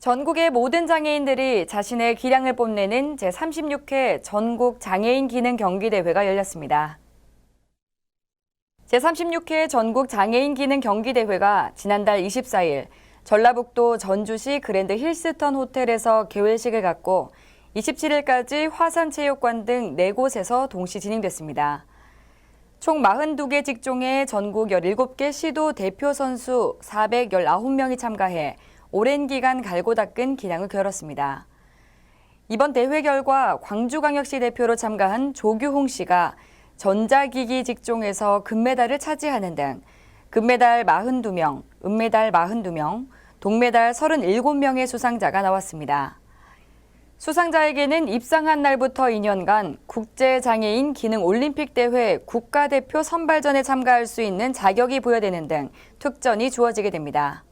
전국의 모든 장애인들이 자신의 기량을 뽐내는 제36회 전국 장애인 기능 경기대회가 열렸습니다. 제36회 전국 장애인 기능 경기대회가 지난달 24일 전라북도 전주시 그랜드 힐스턴 호텔에서 개회식을 갖고 27일까지 화산체육관 등 4곳에서 동시 진행됐습니다. 총 42개 직종의 전국 17개 시도 대표 선수 419명이 참가해 오랜 기간 갈고 닦은 기량을 겨뤘습니다. 이번 대회 결과 광주광역시 대표로 참가한 조규홍 씨가 전자기기 직종에서 금메달을 차지하는 등 금메달 42명, 은메달 42명, 동메달 37명의 수상자가 나왔습니다. 수상자에게는 입상한 날부터 2년간 국제장애인 기능 올림픽 대회 국가대표 선발전에 참가할 수 있는 자격이 부여되는 등 특전이 주어지게 됩니다.